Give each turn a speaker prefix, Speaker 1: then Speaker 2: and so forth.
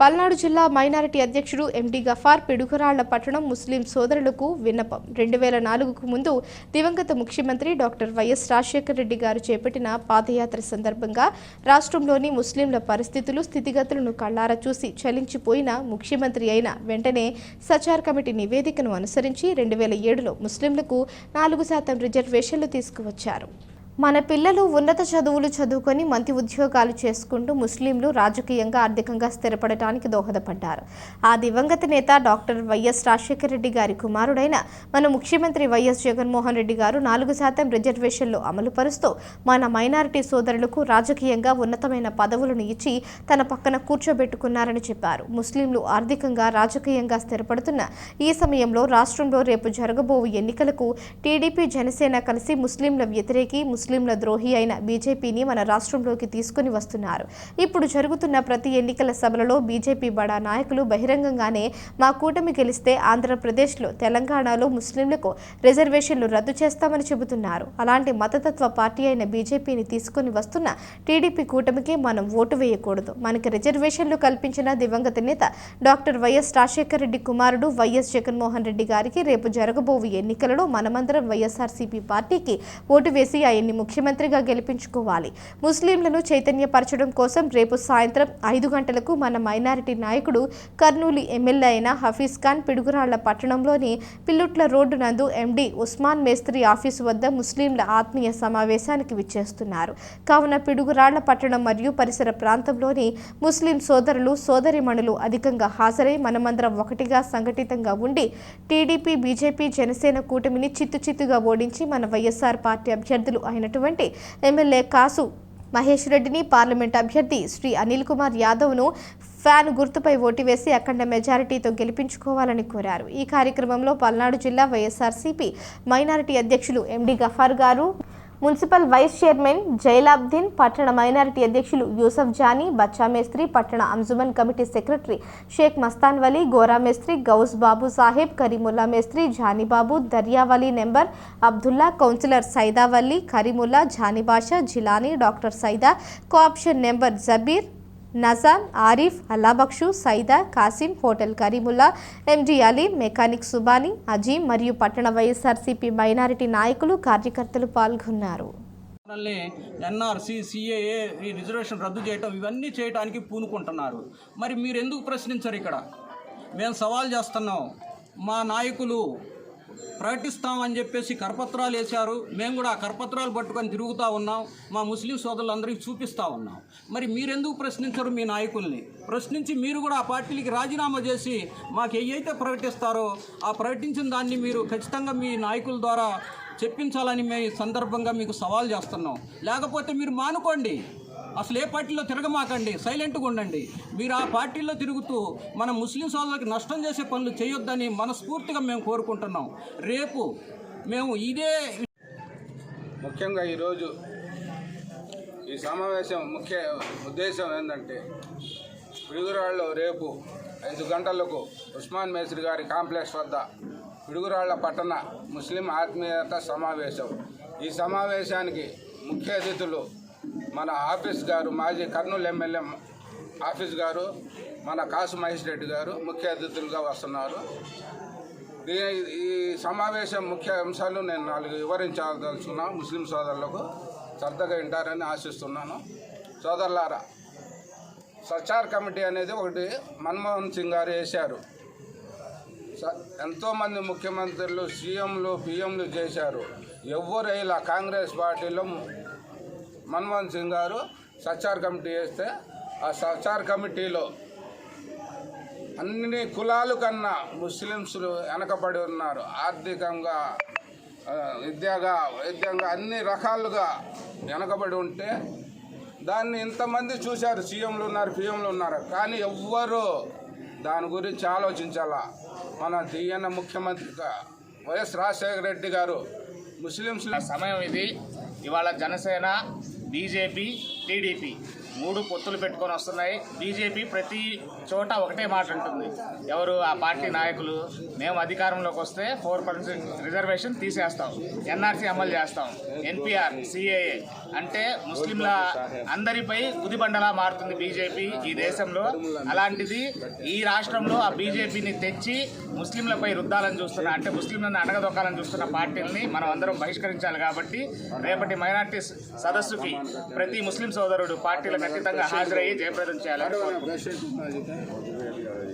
Speaker 1: పల్నాడు జిల్లా మైనారిటీ అధ్యక్షుడు ఎండి గఫార్ పిడుగురాళ్ళ పట్టణం ముస్లిం సోదరులకు విన్నపం. రెండు వేల నాలుగుకు ముందు దివంగత ముఖ్యమంత్రి డాక్టర్ వైఎస్ రాజశేఖర రెడ్డి గారు చేపట్టిన పాదయాత్ర సందర్భంగా రాష్ట్రంలోని ముస్లింల పరిస్థితులు స్థితిగతులను కళ్ళారా చూసి చలించిపోయిన ముఖ్యమంత్రి అయిన వెంటనే సచార్ కమిటీ నివేదికను అనుసరించి రెండు వేల ఏడులో ముస్లింలకు నాలుగు శాతం రిజర్వేషన్లు తీసుకువచ్చారు. మన పిల్లలు ఉన్నత చదువులు చదువుకొని మంచి ఉద్యోగాలు చేసుకుంటూ ముస్లింలు రాజకీయంగా ఆర్థికంగా స్థిరపడటానికి దోహదపడ్డారు. ఆ దివంగత నేత డాక్టర్ వైఎస్ రాజశేఖర రెడ్డి గారి కుమారుడైన మన ముఖ్యమంత్రి వైఎస్ జగన్మోహన్ రెడ్డి గారు నాలుగు శాతం రిజర్వేషన్లు అమలు పరుస్తూ మన మైనారిటీ సోదరులకు రాజకీయంగా ఉన్నతమైన పదవులను ఇచ్చి తన పక్కన కూర్చోబెట్టుకున్నారని చెప్పారు. ముస్లింలు ఆర్థికంగా రాజకీయంగా స్థిరపడుతున్న ఈ సమయంలో రాష్ట్రంలో రేపు జరగబోవు ఎన్నికలకు టీడీపీ జనసేన కలిసి ముస్లింల వ్యతిరేకి ముస్లింల ద్రోహి అయిన బీజేపీని మన రాష్ట్రంలోకి తీసుకుని వస్తున్నారు. ఇప్పుడు జరుగుతున్న ప్రతి ఎన్నికల సభలలో బీజేపీ బడా నాయకులు బహిరంగంగానే మా కూటమి గెలిస్తే ఆంధ్రప్రదేశ్లో తెలంగాణలో ముస్లింలకు రిజర్వేషన్లు రద్దు చేస్తామని చెబుతున్నారు. అలాంటి మతతత్వ పార్టీ అయిన బీజేపీని తీసుకుని వస్తున్న టీడీపీ కూటమికి మనం ఓటు వేయకూడదు. మనకి రిజర్వేషన్లు కల్పించిన దివంగత నేత డాక్టర్ వైఎస్ రాజశేఖర రెడ్డి కుమారుడు వైఎస్ జగన్మోహన్ రెడ్డి గారికి రేపు జరగబోవు ఎన్నికలలో మనమందరం వైఎస్ఆర్సీపీ పార్టీకి ఓటు వేసి ఆయన్ని ముఖ్యమంత్రిగా గెలిపించుకోవాలి. ముస్లింలను చైతన్యపరచడం కోసం రేపు సాయంత్రం ఐదు గంటలకు మన మైనారిటీ నాయకుడు కర్నూలు ఎమ్మెల్యే అయిన హఫీజ్ ఖాన్ పిడుగురాళ్ళ పట్టణంలోని పిల్లుట్ల రోడ్డు నందు ఎండి ఉస్మాన్ మేస్త్రి ఆఫీసు వద్ద ముస్లింల ఆత్మీయ సమావేశానికి విచ్చేస్తున్నారు. కావున పిడుగురాళ్ళ పట్టణం మరియు పరిసర ప్రాంతంలోని ముస్లిం సోదరులు సోదరిమణులు అధికంగా హాజరై మనమందరం ఒకటిగా సంఘటితంగా ఉండి టీడీపీ బీజేపీ జనసేన కూటమిని చిత్తు చిత్తుగా ఓడించి మన వైఎస్ఆర్ పార్టీ అభ్యర్థులు అయినటువంటి ఎమ్మెల్యే కాసు మహేష్ రెడ్డిని పార్లమెంట్ అభ్యర్థి శ్రీ అనిల్ కుమార్ యాదవ్ను ఫ్యాన్ గుర్తుపై ఓటు వేసి అఖండ మెజారిటీతో గెలిపించుకోవాలని కోరారు. ఈ కార్యక్రమంలో పల్నాడు జిల్లా వైఎస్ఆర్సీపీ మైనారిటీ అధ్యక్షులు ఎండి గఫార్ గారు మున్సిపల్ వైస్ చైర్మన్ జైలాబ్దీన్ పట్టణ మైనారిటీ అధ్యక్షులు యూసఫ్ జానీ బచ్చా మేస్త్రి పట్టణ అంజుమన్ కమిటీ సెక్రటరీ షేక్ మస్తాన్ వలీ గోరా మేస్త్రి గౌస్ బాబు సాహెబ్ కరీముల్లా మేస్త్రి Janibabu Daryavali member Abdulla councillor Saidavalli Kareemulla Janibasha Jilani doctor Saida co-option member Jabeer Najan Arif Allabakshu Saida Kasim hotel Karimulla MD Ali mechanic Subhani Azeem మరియు పట్టణ YSRCP minority నాయకులు కార్యకర్తలు పాల్గొన్నారు.
Speaker 2: మనల్ని ఎన్ఆర్సీ సిఏఏ ఈ reservation రద్దు చేయటం ఇవన్నీ చేయడానికి పూనుకుంటున్నారు. మరి మీరు ఎందుకు ప్రశ్నించరు ఇక్కడ? మేము సవాల్ చేస్తున్నాం. మా నాయకులు ప్రకటిస్తామని చెప్పేసి కరపత్రాలు వేశారు. మేము కూడా ఆ కరపత్రాలు పట్టుకొని తిరుగుతూ ఉన్నాం. మా ముస్లిం సోదరులందరికీ చూపిస్తూ ఉన్నాం. మరి మీరెందుకు ప్రశ్నించరు మీ నాయకుల్ని? ప్రశ్నించి మీరు కూడా ఆ పార్టీలకి రాజీనామా చేసి మాకు ఏవైతే ప్రకటిస్తారో ఆ ప్రకటించిన దాన్ని మీరు ఖచ్చితంగా మీ నాయకుల ద్వారా చెప్పించాలని మేము ఈ సందర్భంగా మీకు సవాల్ చేస్తున్నాం. లేకపోతే మీరు మానుకోండి. అసలు ఏ పార్టీలో తిరగమాకండి సైలెంట్గా ఉండండి. మీరు ఆ పార్టీలో తిరుగుతూ మన ముస్లిం సోదరులకు నష్టం చేసే పనులు చేయొద్దని మనస్ఫూర్తిగా మేము కోరుకుంటున్నాం. రేపు మేము ఇదే
Speaker 3: ముఖ్యంగా ఈరోజు ఈ సమావేశం ముఖ్య ఉద్దేశం ఏంటంటే పిడుగురాళ్ళు రేపు ఐదు గంటలకు ఉస్మాన్ మేస్త్రి గారి కాంప్లెక్స్ వద్ద పిడుగురాళ్ళ పట్టణ ముస్లిం ఆత్మీయత సమావేశం. ఈ సమావేశానికి ముఖ్య అతిథులు మన ఆఫీస్ గారు మాజీ కర్నూలు ఎమ్మెల్యే ఆఫీస్ గారు మన కాసు మహేష్ రెడ్డి గారు ముఖ్య అతిథులుగా వస్తున్నారు. దీ- ఈ సమావేశం ముఖ్య అంశాలు నేను నాలుగు వివరించదలుచుకున్నాను. ముస్లిం సోదరులకు శ్రద్ధగా వింటారని ఆశిస్తున్నాను. సోదరులారా సచార్ కమిటీ అనేది ఒకటి మన్మోహన్ సింగ్ గారు వేశారు. స- ఎంతోమంది ముఖ్యమంత్రులు సీఎంలు పిఎంలు చేశారు. ఎవ్వరు ఇలా కాంగ్రెస్ పార్టీలో మన్మోహన్ సింగ్ గారు సచార్ కమిటీ వేస్తే ఆ సచార్ కమిటీలో అన్ని కులాలు కన్నా ముస్లిమ్స్ వెనకబడి ఉన్నారు. ఆర్థికంగా విద్యగా వైద్యంగా అన్ని రకాలుగా వెనకబడి ఉంటే దాన్ని ఇంతమంది చూశారు. సీఎంలు ఉన్నారు పిఎంలు ఉన్నారు. కానీ ఎవ్వరు దాని గురించి ఆలోచించాలా? మన దియ్యన్న ముఖ్యమంత్రిగా వైఎస్ రాజశేఖర రెడ్డి గారు ముస్లింస్
Speaker 4: సమయం ఇది. ఇవాళ జనసేన బీజేపీ టీడీపీ మూడు పొత్తులు పెట్టుకొని వస్తున్నాయి. బీజేపీ ప్రతి చోట ఒకటే మాట ఉంటుంది ఎవరు ఆ పార్టీ నాయకులు మేము అధికారంలోకి వస్తే ఫోర్ పర్సెంట్ రిజర్వేషన్ తీసేస్తాం. ఎన్ఆర్సీ అమలు చేస్తాం. ఎన్పిఆర్ సిఏఏ అంటే ముస్లింల అందరిపై గుదిబండలా మారుతుంది బీజేపీ ఈ దేశంలో. అలాంటిది ఈ రాష్ట్రంలో ఆ బీజేపీని తెచ్చి ముస్లింలపై రుద్దాలని చూస్తున్న అంటే ముస్లింలను అడగదొక్కాలని చూస్తున్న పార్టీలని మనం అందరం బహిష్కరించాలి కాబట్టి రేపటి మైనార్టీ సదస్సుకి ప్రతి ముస్లిం సోదరుడు పార్టీలకు అతీతంగా హాజరయ్యి జయప్రదం చేయాలని